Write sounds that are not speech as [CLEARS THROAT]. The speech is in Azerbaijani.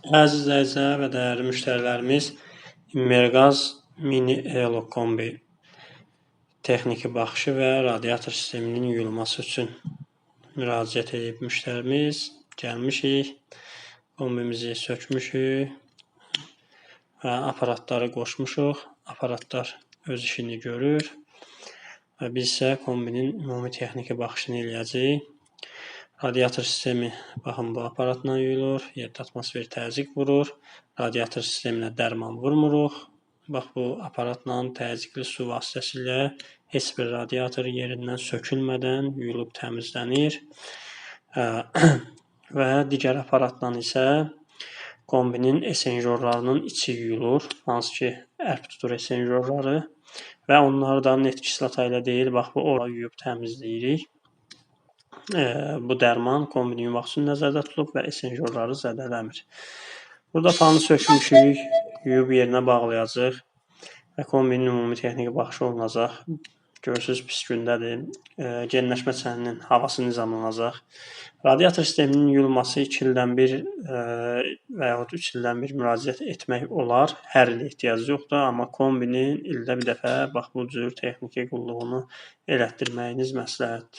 Əziz izləyicilər və dəyərli müştərilərimiz, Immerqaz mini Elo kombi texniki baxışı və radiator sisteminin yuyulması üçün müraciət edib müştərimiz. Gəlmişik, kombimizi sökmüşük və aparatları qoşmuşuq. Aparatlar öz işini görür və biz isə kombinin ümumi texniki baxışını eləyəcəyik. Radiator sistemi baxın bu aparatla yuyulur, 7 atmosfer təzyiq vurur. Radiator sisteminə dərman vurmuruq. Bax bu aparatla təzyiqli su vasitəsilə heç bir radiator yerindən sökülmədən yuyulub təmizlənir. [CLEARS THROAT] Və digər aparatla isə kombinin esenjorlarının içi yuyulur, hansı ki, ərk tutur esenjorları və onları da net kislota ilə deyil, bax bu ora yuyub təmizləyirik. Bu dərman kombini yumaq üçün nəzərdə tutulub və esenjorları zədələmir. Burada fanı sökmüşük, yuyub yerinə bağlayacağıq və kombinin ümumi texniki baxışı olunacaq. Görürsüz pis gündədir. Genləşmə çəninin havası nizamlanacaq. Radiator sisteminin yuyulması 2 ildən bir və yaxud 3 ildən bir müraciət etmək olar. Hər il ehtiyac yoxdur, amma kombinin ildə bir dəfə bax bu cür texniki qulluğunu elətdirməyiniz məsləhətdir.